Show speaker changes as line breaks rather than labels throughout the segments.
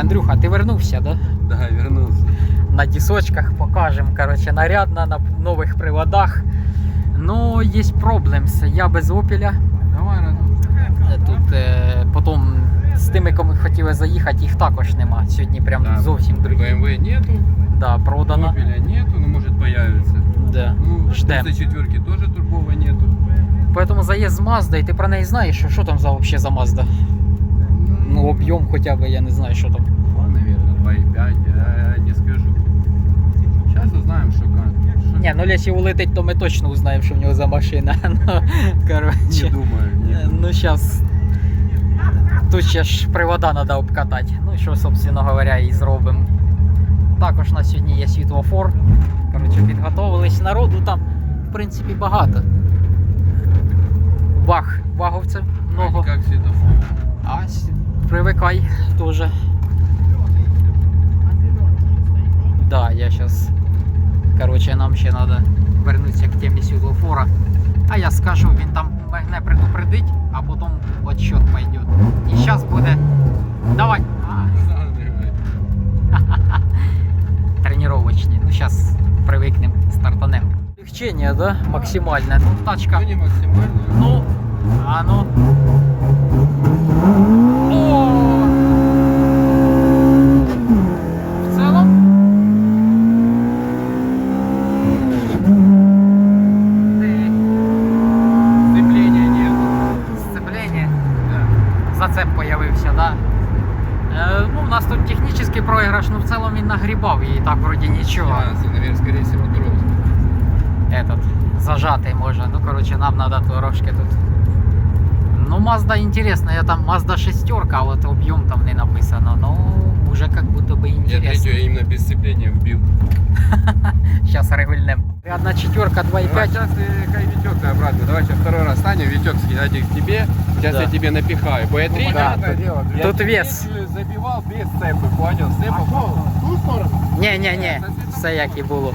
Андрюха, ти вернувся, да?
Да, вернулся.
На дісочках покажемо. Коротше, нарядно на нових приводах. Ну, є проблемс. Я без опіля.
Давай,
Тут е, потім з тими, кому хотіли заїхати, їх також нема. Сьогодні прям
Да.
зовсім другі.
BMW нету,
Да, продано.
Opel нету, но может появится.
Да.
Ну,
Ждем.
34 тоже турбовой нету.
Поэтому заїзд з Mazda, і ти про неї знаєш, що, що там за вообще за Mazda? Ну, об'єм хоча б, я не знаю, що там.
2, наверное, 2,5, я не скажу. Сейчас узнаем, что как. Что-
Ні, ну якщо улетить, то ми точно узнаємо, що в нього за машина. Ну,
Не думаю, не
Е, Ну, зараз. Тут ще ж привода треба обкатати. Ну, що, собственно говоря, і зробимо. Також на сьогодні є світлофор. Коротше, підготовились. Народу там, в принципі, багато. Ваг, ваговців много.
Как светофор.
А с- привикай тоже. Да, я сейчас. Короче, нам ще надо вернутися к темі світлофора. А я скажу, він там мене предупредить, а потім отсчет пойдет. І зараз буде. Давай! А, тренировочні. Ну зараз привикнем, стартанем. Легчення, да? Максимальне. Ну, тачка.
Ну не максимально.
Ну, а ну. і так вроді нічого.
Сейчас, наверное, скорее всего, трос.
Этот, зажатий може. Ну, коротше, нам треба трошки тут. Ну, Mazda інтересно, я там Mazda шестерка, а от об'єм там не написано. Ну, уже как будто бы
Я
интересно.
третью именно без сцепления вбил.
Сейчас регульнем. Одна четверка, 2,5.
Сейчас ты кай Витек ты обратно. Давай сейчас второй раз станем, Витек скидать их к тебе. Сейчас
Да.
я тебе напихаю. Бо я третий.
да,
я
тут
третий
вес.
забивал без цепи, понял? Цепа
Ту сторону?
Ні, ні, ні, все як і було.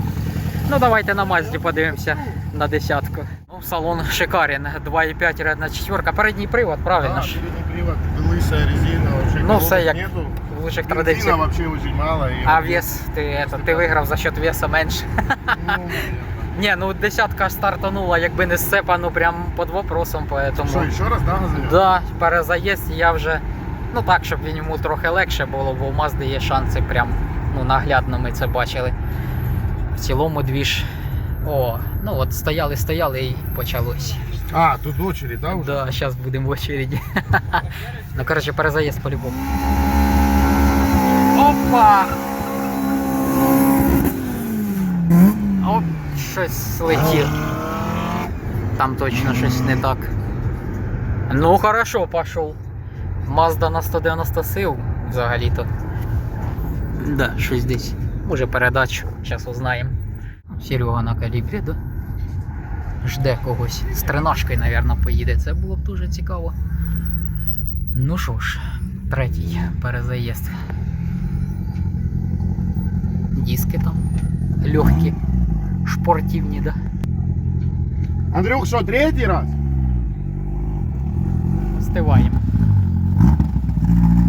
Ну давайте на Мазді подивимося на десятку. Ну, салон шикарен, 2,5 рядна четверка. Передній привод, правильно
Да,
ж?
передний привод, лысая резина, вообще
Ну,
колодок
все як
нету.
в лучших
Бензина
традиціях.
вообще очень мало. и
А
вот
вес, ти, это, ти виграв за счет веса менше.
Ну,
ні, ну десятка ж стартанула, якби не сцепа, ну прям під вопросом, поэтому.
Что, еще раз, да, назовем?
Да, перезаїзд я вже. Ну так, щоб він йому трохи легше було, бо у Мазди є шанси прям ну, наглядно ми це бачили. В цілому двіж. О, ну от стояли, стояли і почалось.
А, тут очередь, да, уже?
Да, зараз будемо в очереді. ну, коротше, перезаїзд по-любому. Опа! Оп, щось летів. Там точно щось не так. Ну, хорошо, пішов. Mazda на 190 сил взагалі-то. Да, щось десь. Може передачу, зараз узнаємо. Серега на калібрі, да? Жде когось. З тринашкою, мабуть, поїде. Це було б дуже цікаво. Ну що ж, третій перезаїзд. Диски там легкі, шпортивні, да?
Андрюх, что, третий раз?
Встиваємо.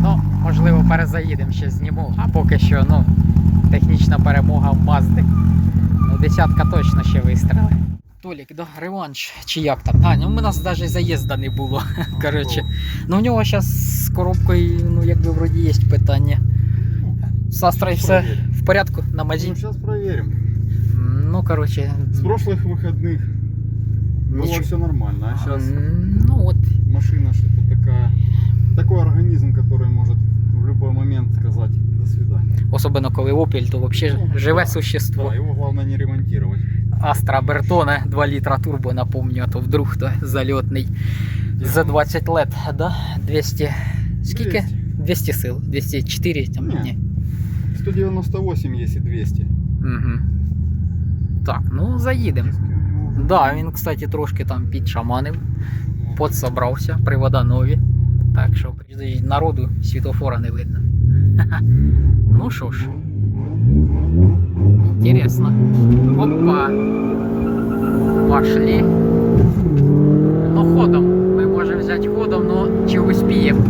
Ну, можливо, перезаїдемо ще зніму, а поки що, ну, технічна перемога в Мазди. Ну, десятка точно ще вистріли. Толік, да, реванш, чи як там? А, ну у нас навіть заїзда не було. Коротше. Ну в нього зараз з коробкою, ну якби вроді є питання. З Астрою все в порядку на мазі.
Ну, сейчас проверим
Ну, коротше.
С прошлых выходных было
Ничего.
все нормально, а сейчас
м, Ну от,
машина что-то такая, такой организм, который может в любой момент сказать до свидания.
особливо коли Opel, то взагалі
Ну,
живе
да.
существо.
Да, его главное не ремонтировать.
Астра Бертоне 2 літра турбо, напомню, а то вдруг то зальотний. За 20 лет, да? 200. Скільки?
200.
200 сил. 204 там.
Ні.
Ні.
198 есть и 200.
Угу. Так, ну заїдемо. Да, він, кстати, трошки там підшаманив, подсобрався, привода нові. Так що народу світофора не видно. Ну що ж. Интересно. Опа. Пошли. Ну, ходом. Ми можемо взяти ходом, но чи успіємо.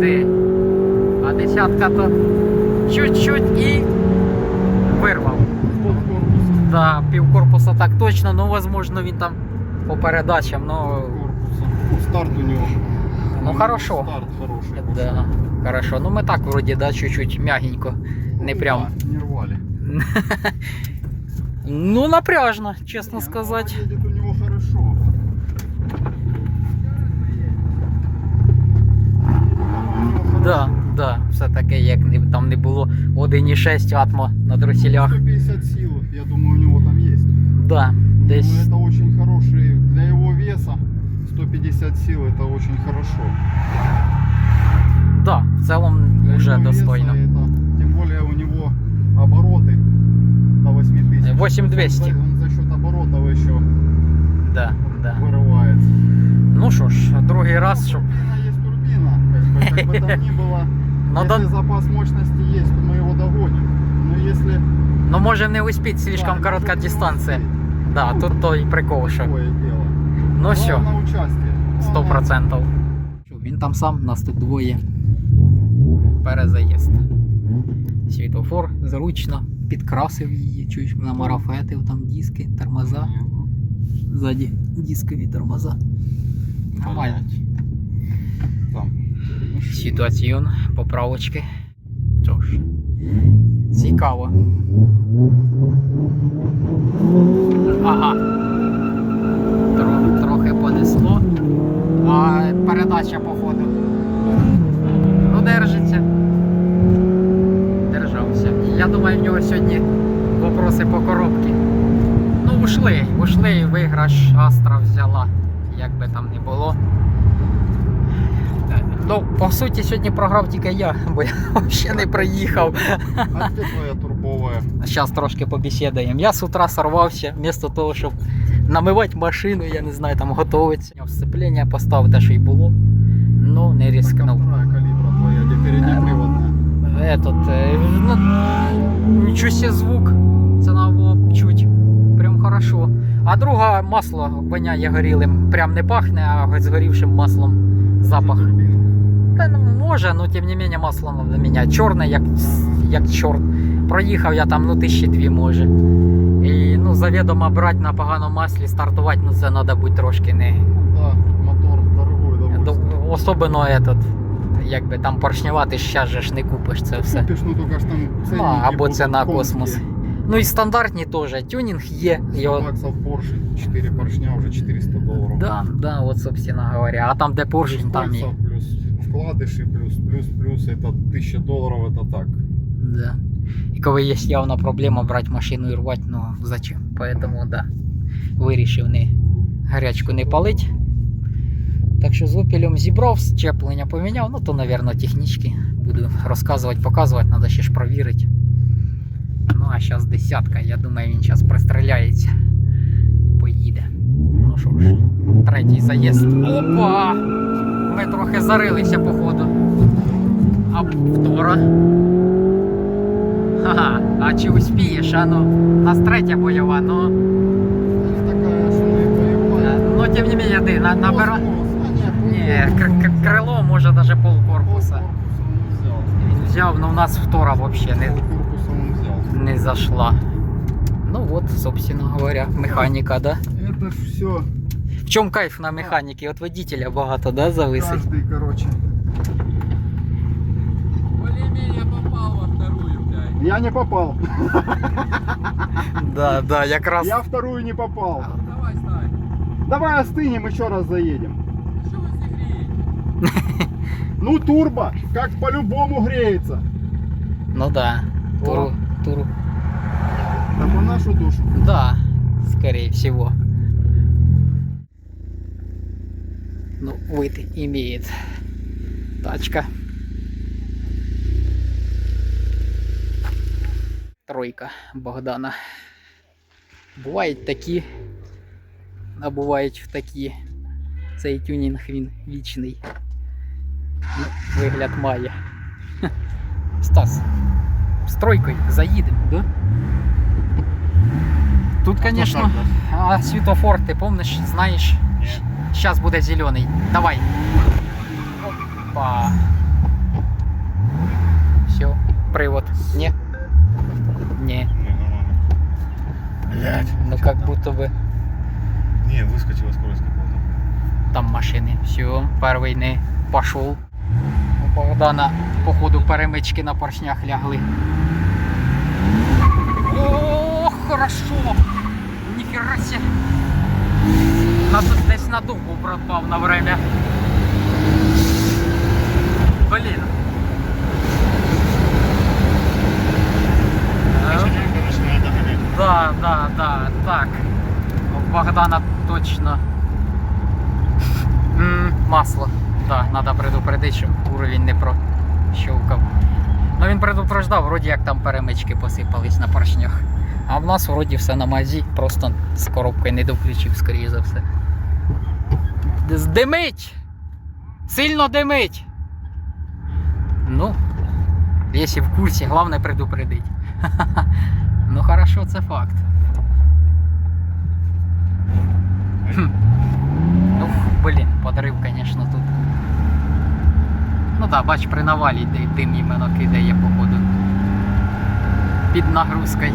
Ти. десятка, то чуть-чуть і вирвав. Да, півкорпуса так точно, ну возможно він там по передачам, ну.
Корпуса. Ну, старт у него.
Ну, хорошо.
Старт хороший.
Да, хорошо. Ну ми так вроді, да, чуть-чуть м'ягенько. Не
Ну,
прям.
да, не рвали.
Ну, напряжно, чесно
Не,
сказати.
ну, у него хорошо.
Да, да, все таке, як там не було 1,6 атмо на дросілях.
150 есть.
Да,
Ну,
десь.
это очень хороший, для его веса 150 сил это очень хорошо.
Да, в цілому
Для
вже
его веса
достойно.
это, тем более у него обороты до 8000.
8200.
Он за, он за счет оборотов еще
Да, да.
вырывается.
Ну що ж, другий раз, щоб.
Турбина есть турбина, как бы, как бы там ни было.
Надо,
Если запас мощности есть, то мы его догоним. Но если...
ну може не успіть, слишком
да,
коротка
может, не
дистанція.
успеть.
Да, тут то і прикол, що. Ну. Сто процентів. Він там сам, нас тут двоє. Перезаїзд. Світофор зручно, підкрасив її, чуть намарафетив там диски, тормоза. Ззаді дискові тормоза. Нормально. Ситуаціон, поправочки. Що цікаво. Ага. Тро, трохи понесло. А передача походу. Ну, держиться. Держався. Я думаю, в нього сьогодні вопроси по коробці. Ну, ушли, ушли, виграш Астра взяла. Як би там не було. Ну, по суті, сьогодні програв тільки я, бо я ще не приїхав.
А где твоя турбовая?
Зараз трошки побесідаємо. Я з утра сорвався, вместо того, щоб намивати машину, я не знаю, там готуватися. Сцеплення поставив те, що й було. Ну, не рискнув.
вторая калибра твоя, где переднеприводная?
Этот, е, ну, нічого себе звук. Це треба було чуть. Прям хорошо. А друга масло воняє горілим. Прям не пахне, а згорівшим маслом запах. Та ну може, ну тим не менше масло треба міняти. Чорне, як, як чорт. Проїхав я там ну тисячі дві може. І ну завідомо брати на поганому маслі, стартувати, ну це треба бути трошки не.
Да, мотор дорогой довольно.
Особливо этот, якби там поршнева, ти ж же не купиш це все.
Купиш, ну ж там
Ну,
ценники
або
будуть
ціна космос. Ну і стандартні теж. Тюнінг є. Його...
Porsche, 4 поршня уже 400 долларов.
Да, да, от, собственно говоря. А там, де поршень, там і
кольца, плюс вкладыши, плюс, плюс, плюс, это 1000 долларов, это так.
Да. І коли є явна проблема брати машину і рвати, ну зачем? Поэтому да. Вирішив не гарячку не палить. Так що з опілем зібрав, щеплення поміняв, ну то, напевно, технічки буду розказувати, показувати, треба ще ж провірити. Ну а зараз десятка, я думаю, він зараз пристріляється і поїде. Ну що ж, третій заїзд. Опа! Ми трохи зарилися, походу. А втора. Ха-ха, а чи успієш? А ну, нас третя бойова, ну, е, ну тим не менее, ти на, набира... Ні, кр- кр- крило може даже пол корпуса. Він взяв, ну у нас втора вообще не, не зашла. Ну вот, собственно говоря, механіка, да?
Это все
В чому кайф на механіки? От водителя багато, да, зависить?
каждый, короче.
Более-менее попал во вторую, блядь.
Я не попал.
Да, да, якраз.
Я вторую не попал.
А, давай, ставь.
Давай остынем, еще раз заедем.
Что вы греете?
Ну, турбо, как по-любому греется.
Ну да. Туру, туру.
Да по нашу душу.
Да, скорее всего. Ну, вид имеет. Тачка. Тройка Богдана. Бувають такі, а бувають в такі. Цей тюнінг він вічний. Ну, вигляд має. Стас, з тройкою заїдемо, да? Тут, конечно, а світофор, ти помниш, знаєш, зараз буде зелений. Давай. Опа. привод. Ні? Ні.
Не, нормально. Блять.
Ну как будто бы
Не, выскочила скорость какого-то.
там машини. Все, перший не пішов. У Богдана, походу, перемички на поршнях лягли. О, хорошо! Ніхера себе! Надо десь на дубу пропав на время. Блін. Е. Да, да, да, так. У Богдана точно. М, масло. Да, треба предупредити, щоб уровень не прощовкав. Ну він предупреждав, вроді як там перемички посипались на поршнях. А в нас вроді все на мазі, просто з коробкою не довключив, скоріше за все. Димить! Сильно димить! Ну, якщо в курсі, головне предупредить. Ну хорошо, це факт. Ну, блін, подрив, звісно, тут. Ну так, да, бач, при навалі ди- дим іменно кидає, походу. Під нагрузкою.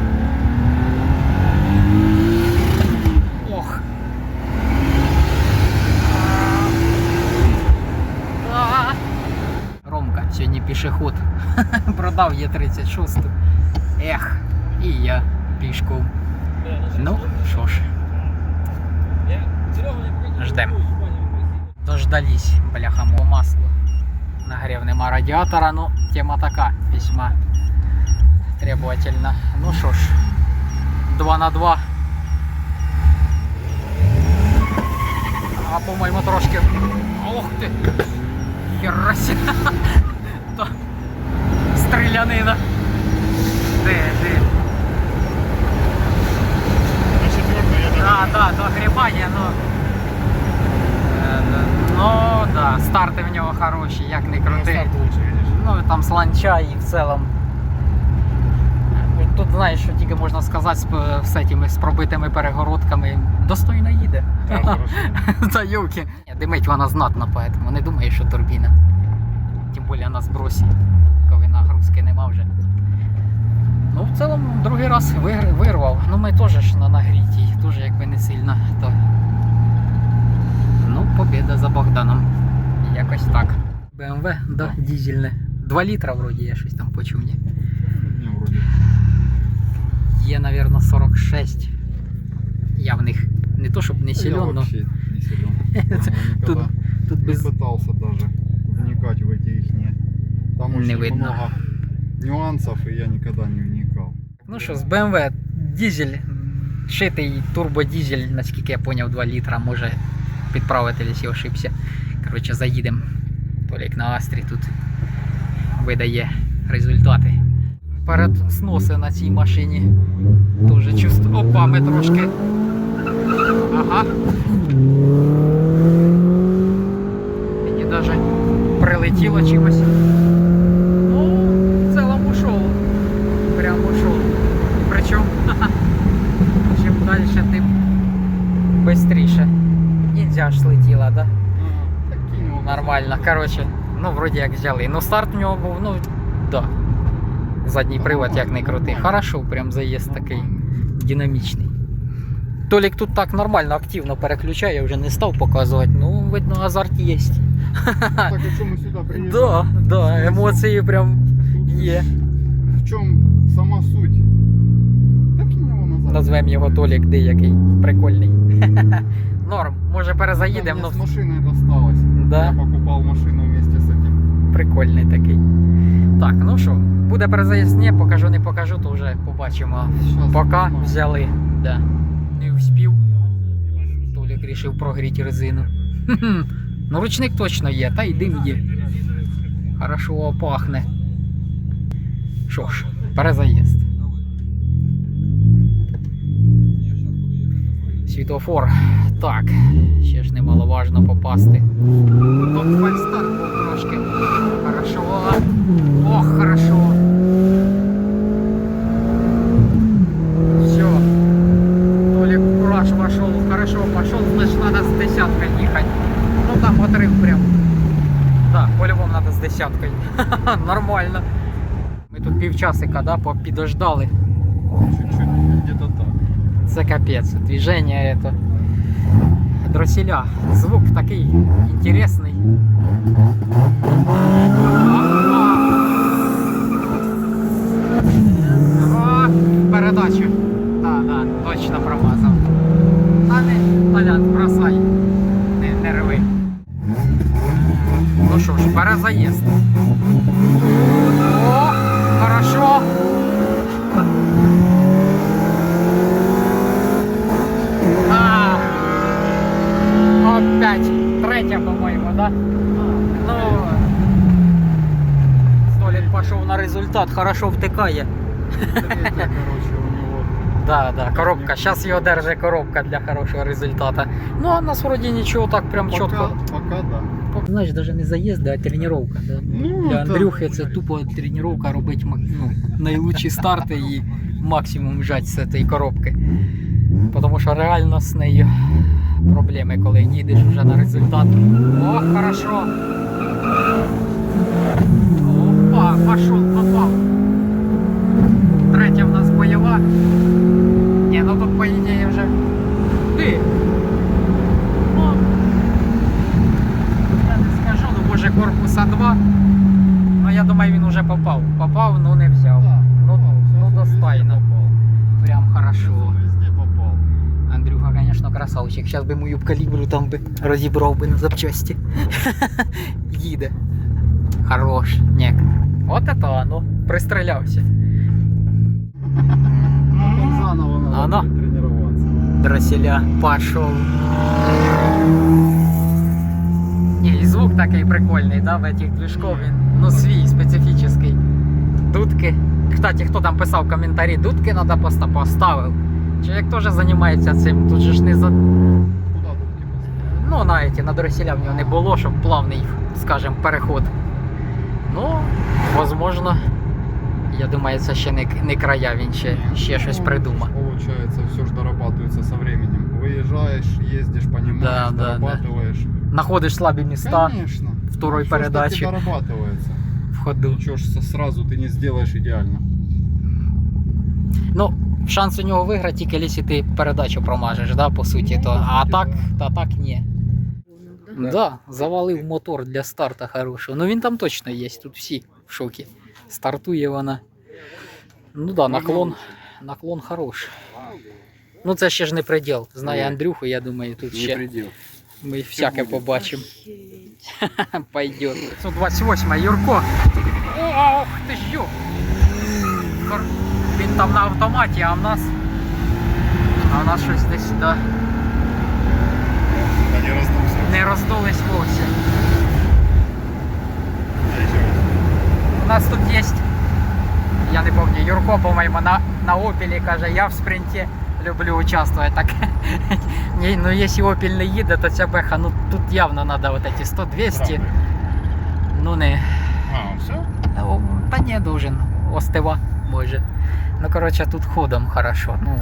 Ох. А. Ромка, сьогодні пішоход. Продав є 36. Ех, і я пішком. Ну, що ж. Ждем. Дождались, бляха, масло. Нагрів нема радіатора, ну, тема така, весьма требовательна. Ну що ж, 2 на 2. А по-моєму трошки. Ох ти! Херася! Стрілянина. Де, де? Да, да, догрібання, ну. Е, Ну, да, старти в нього хороші, як не
На
крути.
старт лучше, видишь.
Ну, там сланча і в цілому. Е, Тут знаєш, що тільки можна сказати з, з, этими, з пробитими перегородками. Достойно їде. Та юки. Димить вона знатно, поэтому не думаю, що турбіна. Тим більше на збросі, коли нагрузки нема вже. Ну, в цілому, другий раз вир- вирвав. Ну, ми теж ж на нагрітій, теж якби не сильно. То... Ну, побіда за Богданом. Якось так. БМВ, да, дизельне. 2 літра вроді я щось там почув, ні?
Не, вроде.
Є, мабуть, 46. Я в них не то, щоб не силен, но. Тут, тут без...
пытался даже вникать в эти их Там
Не видно.
много нюансов, и я никогда не вникал.
Ну що, з BMW дизель, шитий турбодизель, наскільки я поняв, 2 літра, може підправити, якщо ошибся. Коротше, заїдемо. Толік на Астрі тут видає результати. Перед сноси на цій машині. Дуже чувствую. Опа, ми трошки. Ага. Мені навіть прилетіло чимось. Ну, в цілому шоу. Прям ушел. Причем, чим далі, тим быстріше. Ніндзя ж да?
Такие вот.
Нормально. Короче, ну вроді як взяли. Ну старт в нього був, ну да. Задній привод як не крутий. Хорошо, прям заїзд такий динамічний. Толік тут так нормально, активно переключає, вже не став показувати. Ну, видно, азарт є.
Так, а что мы сюда приехали?
Да, да, емоції прям є.
В чем сама суть? Так и него назад.
Назвемо його Толік деякий. Прикольний. Норм, може перезаїдемо, ну
мне с машиной досталось.
Да.
Я покупал машину вместе с этим.
прикольний такий. Так, ну що, буде перезаїзд, ні, покажу, не покажу, то вже побачимо.
Щас
Пока
посмотрим.
взяли. Да. Не успів. Толік рішив прогріти резину. Ну ручник точно є, та й дим є. Хорошо пахне. Що ж, перезаїзд. Світофор. Так, ще ж немаловажно попасти. Тут фальстарт був трошки. Хорошо. Ох, хорошо. Все. Толик кураж вошел. Хорошо пошел, значит надо с десяткой ехать. Ну там отрыв прям. Да, по-любому надо с десяткой. Нормально. Ми тут півчасика, да, підождали.
Чуть-чуть, где-то так.
Це капець. Движення это. Дросіля. Звук такий інтересний. О, передачу. Так, да, точно промазав. А не, Толян, бросай. Не, не рви. Ну що ж, перезаїзд. О, опять третя, по-моєму, да? Ну, Столін пішов на результат, хорошо втикає.
Третья, короче, у него.
Да, да, коробка. Зараз його держить коробка для хорошого результату. Ну, а у нас вроді нічого так прям
Пока,
чітко.
пока да.
Знаєш, навіть не заїзд, а тренування. Да?
Ну,
Для
так.
Андрюхи це тупо тренування робити мак- ну, найлучші старти і максимум жать з цієї коробки. Тому що реально з нею проблеми, коли їдеш вже на результат. О, хорошо. Опа, пошел, попав. Третя в нас бойова. Ні, ну тут по ідеї вже. Ти. О, я не скажу, ну може корпуса 2. Ну я думаю, він уже попав. Попав, ну не взяв. красавчик. Сейчас би мою калібру там би розібрав би на запчасті. Їде. Хорош, нек. От это оно. Пристрілявся.
Потом заново надо
Оно.
будет тренироваться.
Дросіля пошел. Ні, і звук такий прикольний, да, в этих движков, він, ну, свій, специфічний. Дудки. Кстати, хто там писав коментарі, дудки треба поста поставив. Чоловік теж займається цим. Тут же ж не за.
Куда дудки поставить?
Ну, на эти, на дросіля в нього не було, щоб плавний, скажем, переход. Ну, возможно, я думаю, це ще не, не края, він ще, ще щось
Ну,
придумав.
Получается, все же дорабатывается со временем. Выезжаешь, ездишь, понимаешь,
Да, да, да.
дорабатываешь.
Находиш слабі міста
Конечно.
второй
Всё ж таки
передачи
дорабатывается.
в ходу.
Ничего ж со- сразу ты не сделаешь идеально.
Ну, шанс у нього виграти тільки якщо ти передачу промажеш, да, по суті, то.
Ну,
А так, та так ні.
Да.
Да, завалив мотор для старта хорошого. Ну він там точно є, тут всі в шокі. Стартує вона. Ну да, наклон, наклон хороший. Ну це ще ж не приділ. Знає Андрюху, я думаю, тут
Не
ще
предел.
ми всяке побачимо. Пойдет. 128 Юрко. Ох ти ж Він там на автоматі, а в нас. А в нас щось десь да,
Да не раздулся.
не роздулись вовсе.
Да еще раз.
У нас тут є. Я не пам'ятаю, Юрко, по-моєму, на, на Опелі каже, я в спринті люблю участвувати. Так, ні, ну якщо Опель не їде, то ця беха, ну тут явно треба вот эти 100-200.
Правда.
Ну не.
А, все?
Ну, Та не должен. Остива може. Ну, коротше, тут ходом хорошо. Ну,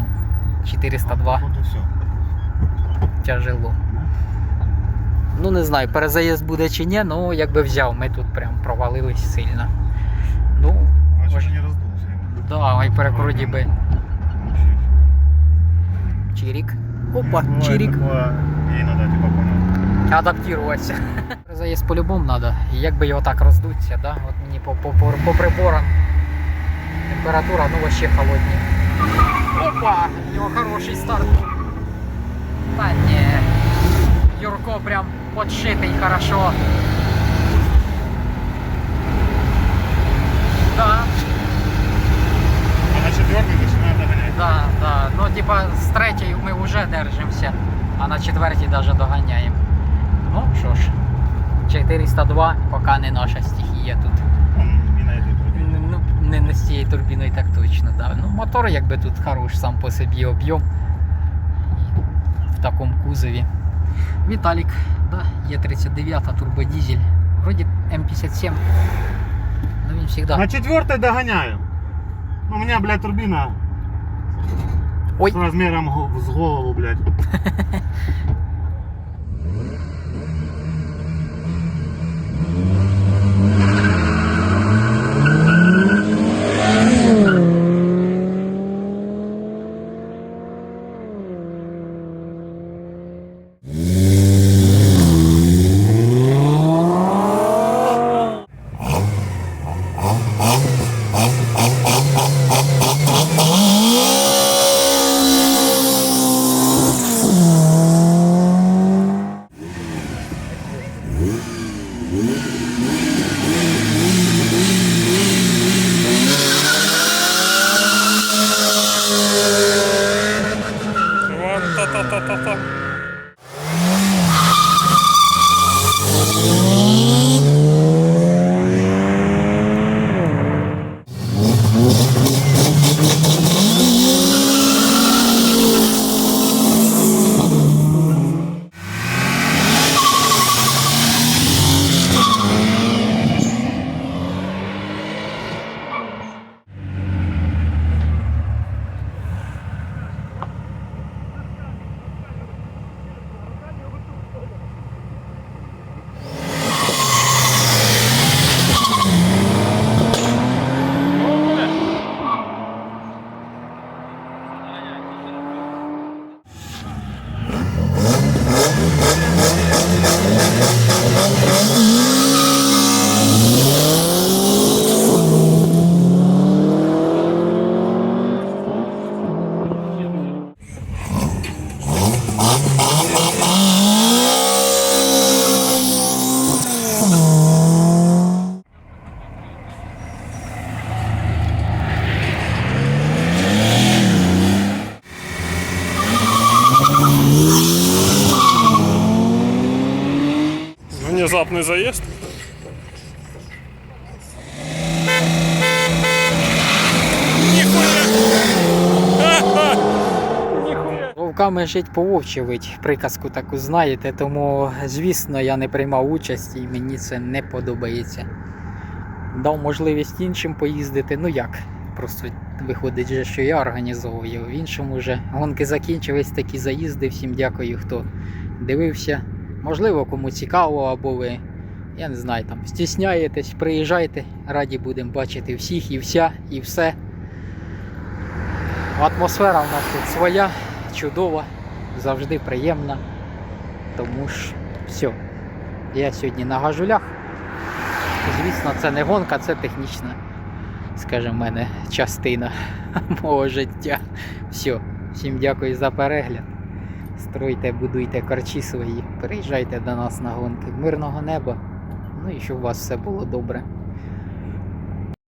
402
Походу все.
тяжело. Ну, не знаю, перезаїзд буде чи ні, ну якби взяв, ми тут прям провалились сильно. Ну,
Значит,
Може.
не раздулся. его.
да, і перекруді би чирік. Опа,
Ну,
чирік.
типа, понял.
Адаптуватися. Перезаїзд по-любому треба. І якби його так роздуться, да? От мені по, по, по, по приборам температура, ну вообще холодні. Опа! У нього хороший старт. Та ні. Юрко прям подшитий хорошо. Да,
А на четвертый начинаем догонять.
да, да. Ну, типа, з третьої ми вже держимося, а на четвертій навіть доганяємо. Ну що ж, 402 поки не наша стихія тут.
Он и на этой турбине.
Ну, не, не з цією турбіною так точно, да. Ну, мотор якби тут хорош сам по собі об'єм. В такому кузові. Віталік, да, є 39 турбодизель. Вроді М57. Ну він завжди.
На четвертой догоняю. У меня, блядь, турбина
Ой.
с размером го- с голову, блядь.
Вовками жить по вовчі. Приказку таку знаєте, тому звісно я не приймав участі і мені це не подобається. Дав можливість іншим поїздити. Ну як? Просто виходить, що я організовую. В іншому вже гонки закінчились, такі заїзди. Всім дякую, хто дивився. Можливо, кому цікаво, або ви, я не знаю, там стісняєтесь, приїжджайте, раді будемо бачити всіх і вся, і все. Атмосфера в нас тут своя, чудова, завжди приємна. Тому ж все. Я сьогодні на гажулях. Звісно, це не гонка, це технічна, скажімо, мене частина мого життя. Все. Всім дякую за перегляд. Стройте, будуйте корчі свої, приїжджайте до нас на гонки. Мирного неба. Ну і щоб у вас все було добре.